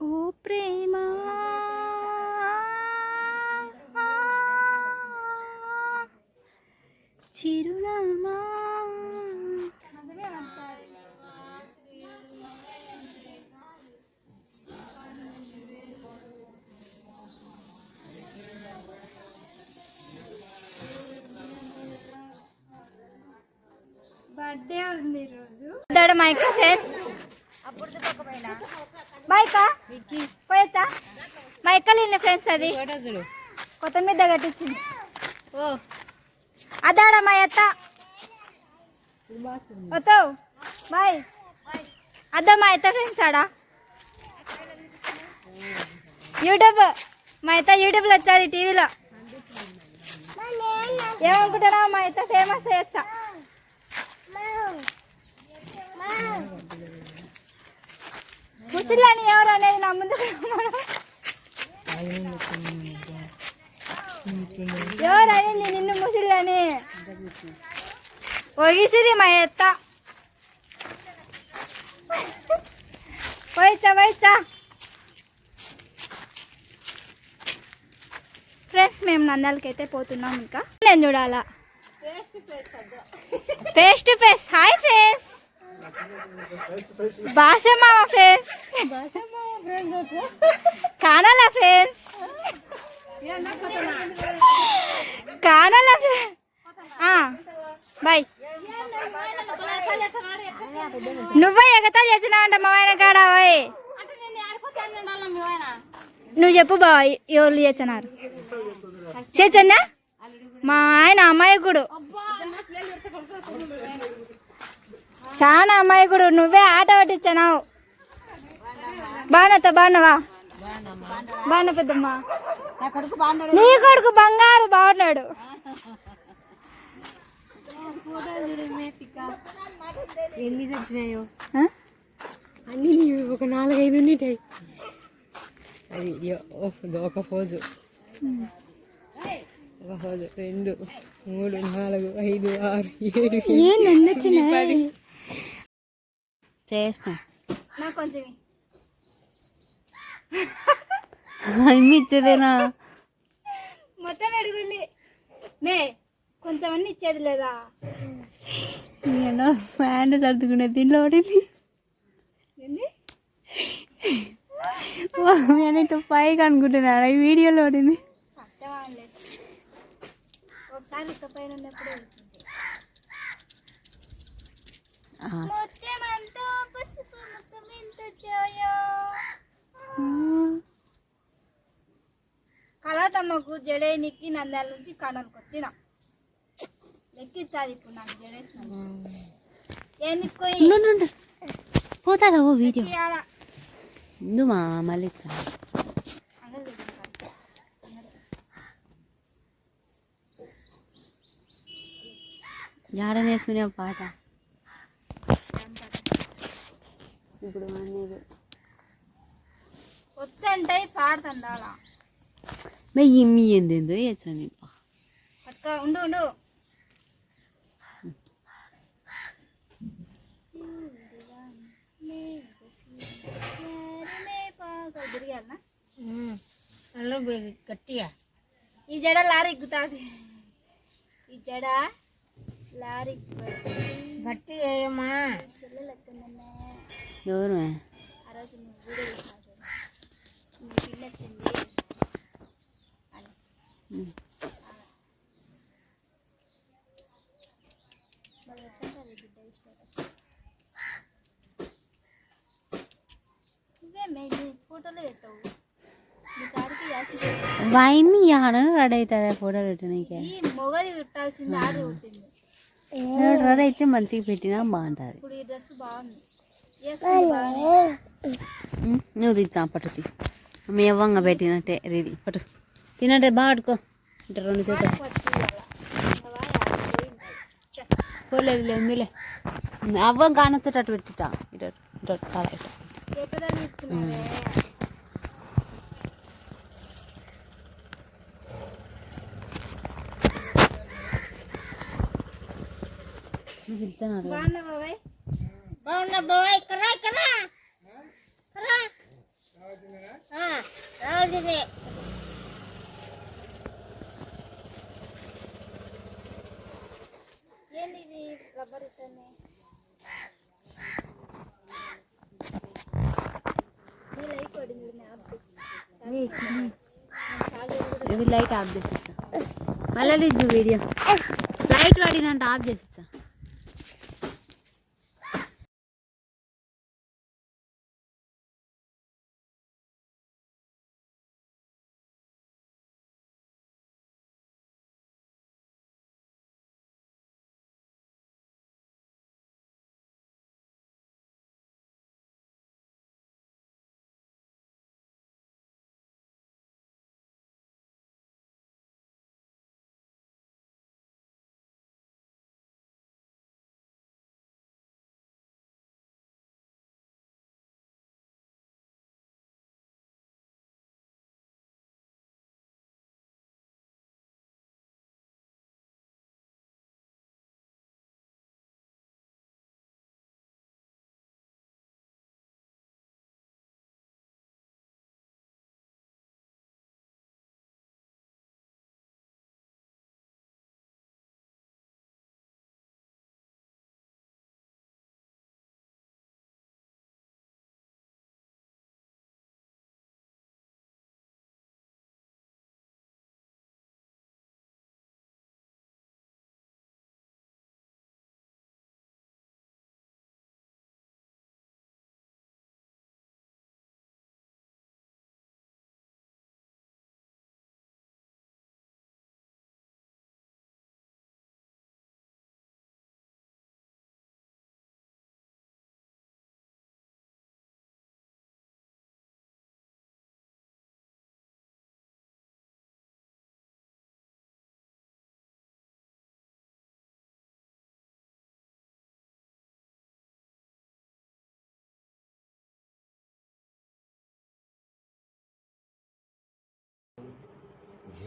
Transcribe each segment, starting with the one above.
ఓ ప్రేమ చిరునామా బర్త్డే ఉంది ఈరోజు దాడ మైక్ ఫ్రెండ్స్ మైకా పోయొచ్చా? మైకల్ ఇన్న ఫ్రెండ్స్ అది. కొత్త మీద కట్టించింది. ఓ. అదాడ మా అత్త. వస్తావు? బాయ్. అద్దా మా అత్త ఫ్రెండ్స్ ఆడా? యూట్యూబ్. మా అత్త యూట్యూబ్లో వచ్చాది టీవీలో. ఏమనుకుంటున్నావు? మా అత్త ఫేమస్ చేస్తా. ముసలిని ఎవరు అనేది నా ముందు ఎవరు అనేది నిన్ను ముసలిని ఒగిసిరి మా ఎత్త పోయిచ్చా పోయిచ్చా ఫ్రెండ్స్ మేము నందాలకైతే పోతున్నాం ఇంకా. నేను చూడాలా? Face to face hi friends భాష మామ ఫ్రెండ్స్. కానాలా ఫ్రెండ్స్. కానాలా ఫ్రెండ్స్ బాయ్. నువ్వే ఎగతా చేసినావంట అంట మా ఆయన కాడా ఓయ్. నువ్వు చెప్పు బా ఎవరు చేస్తున్నారు? చేచన్నా మా ఆయన అమ్మాయి కూడా. చాలా అమాయకుడు నువ్వే ఆట పట్టించావు బాగున్నా బాగున్నావా? బాగున్నా పెద్దమ్మ. నీ కొడుకు బంగారు బాగున్నాడు. ఎన్ని వచ్చినాయో ఆ? అన్ని ఒక నాలుగైదు అది ఒక పోజు. ఒక పోజు. రెండు మూడు నాలుగు ఐదు ఆరు ఏడు ఏం చేస్తాం. నాకు కొంచెం. అన్ని ఇచ్చేదేనా? మొత్తం ఎడుగుంది మే కొంచెం అన్ని ఇచ్చేది లేదా? నేను ప్యాంటు సర్దుకునే దీనిలో పడింది. నేను పైకి అనుకుంటున్నాను ఈ వీడియోలో పడింది. ఒకసారి పైన ఉన్నప్పుడు కళాతమ్మకు జడేనికి నంద్యాల నుంచి కడలకు వచ్చిన. లెక్కించాలి ఇప్పుడు నాకు జడేసిన పోతాదా ఓ వీడియో ఎక్కియాలా? ముందు మా మళ్ళీ ఇస్తాను. అంగడి దగ్గర కాదు. జాడ నేర్చుకునే పాట. ఇప్పుడు అనేది వచ్చంటే పాడుతుండాలా మే ఇన్ని ఎందేందో చేస్తాను పట్టుక ఉండు ఉండు. గట్టిగా. ఈ జడ లారీ ఎక్కుతాది. ఈ జడ లారీ గట్టి ఏమా చెల్లెలు వచ్చిందన్న ఎవరు ఆ రోజు నువ్వు వీడియో చేసినావు చూడు నీ పిల్ల వచ్చింది అని మరి ఎట్లుంటుంది బిడ్డ ఈ స్టేటస్ నువ్వేమే నీ ఫోటోలో పెట్టవు నీ కాడికి యాసిడ్ వైమి ఆడను రెడీ అవుతుంది ఫోటో పెట్టడానికి ఈ మొగది కుట్టాల్సింది ఆడి రెడీ అయితే మంచిగా పెట్టినా బాగుంటుంది. ఇప్పుడు ఈ డ్రెస్ బాగుంది. వేసుకుంటే బాగుంది. నువ్వు తిచ్చా పట్టు తీ మీ అవ్వంగా పెట్టినట్టే రెడీ. పట్టు. తినట్టే బాగా పట్టుకో ఇట్లా రెండు చేతులు. పోలేదు లేదులే అవ్వం కానొచ్చేటట్టు పెట్టిట. ఇటు ఇటు కాల ఇటు. బాగున్నా బాబాయ్. ఇక్కడ ఇక్కడ ఇది లైట్ ఆఫ్ చేసి మళ్ళీ వీడియో. లైట్ పడిందంటే ఆఫ్ చేసి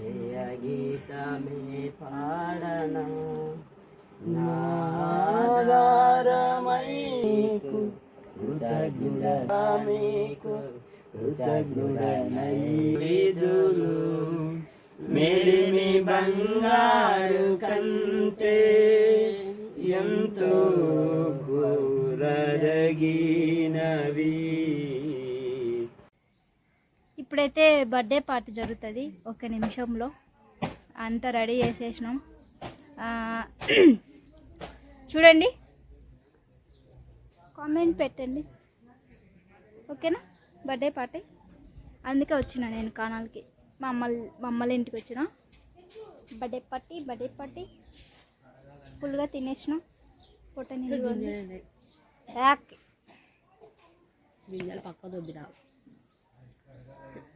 జయ గీతమే పాడనా నాదారమైకు కృతజ్ఞుడమేకు కృతజ్ఞుడనై విధులు మెలిమి బంగారు ఇప్పుడైతే బర్త్డే పార్టీ జరుగుతుంది ఒక నిమిషంలో. అంతా రెడీ చేసేసినాం. చూడండి. కామెంట్ పెట్టండి. ఓకేనా? Birthday party? అందుకే వచ్చిన నేను కానాలకి. మా అమ్మ మా అమ్మల ఇంటికి వచ్చిన. Birthday party birthday party. ఫుల్గా తినేసినాం. పొట్ట గింజలు పక్క దొబ్బినా.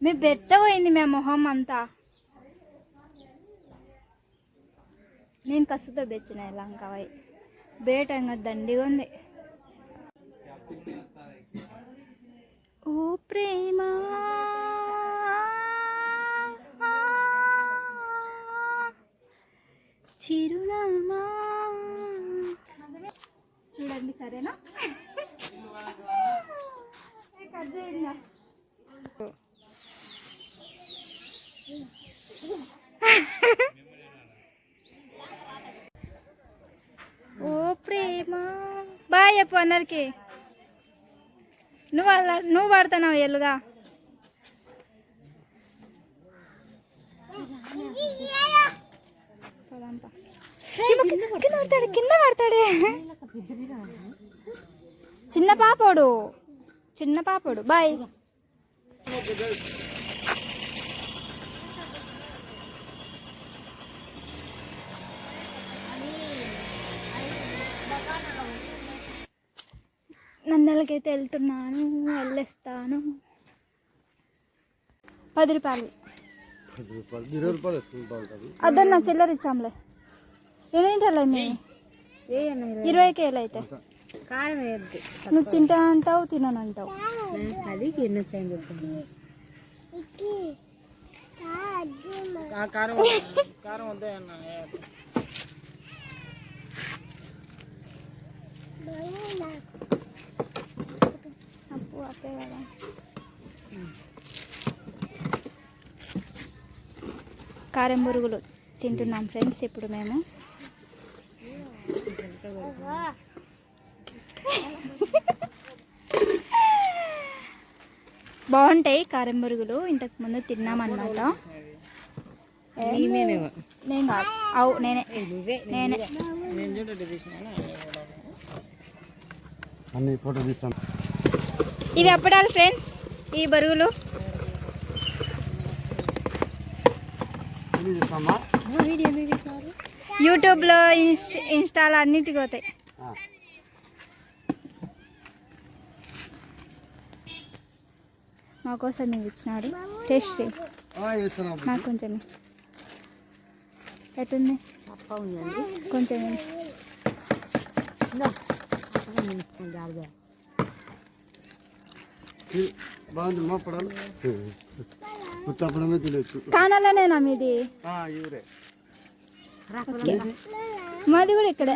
మీ బెట్ట పోయింది మేము మొహం అంతా. నేను కసుతో బెచ్చిన లంకవై. బేట ఇంకా దండిగా ఉంది. ఓ ప్రేమ. చిరునామా. చూడండి సరేనా కట్ చేయండి ఓ ప్రేమ బాయ్ నువ్వు నువ్వు పడుతున్నావు ఎల్లుగా. కింద పడతాడు కింద పడతాడే చిన్న పాపోడు చిన్న పాపోడు. బాయ్. నందలకైతే వెళ్తున్నాను వెళ్ళేస్తాను. పది రూపాయలు. ఉంటుంది అద్దన్న చిల్లర ఇచ్చాంలే. ఎన్ని తింటాలే మీ ఏ అన్న ఇరవై? ఇరవైకి ఏళ్ళు అయితే. నువ్వు తింటా అంటావు తినను అంటావు అది అప్పు అప్పే కదా. కారం బురుగులు తింటున్నాం ఫ్రెండ్స్ ఇప్పుడు మేము. బాగుంటాయి కారం బురుగులు ఇంతకు ముందు తిన్నామన్నమాట నేను కాదు. అవు నేనే. నేనే అన్ని ఫోటో తీస్తాను. ఇవి అప్పడాలి ఫ్రెండ్స్ ఈ బరుగులు యూట్యూబ్లో ఇన్స్ ఇన్స్టాలో అన్నిటికి పోతాయి. మా కోసం నువ్వు ఇచ్చినాడు. టేస్ట్ నాకు కొంచెం. ఎట్టుంది? కొంచెం బాగుంది మా పడాలి. ఉత్తప్పుడమే తినచ్చు కానాలనేనా మీది? ఇవరే. మాది కూడా ఇక్కడే.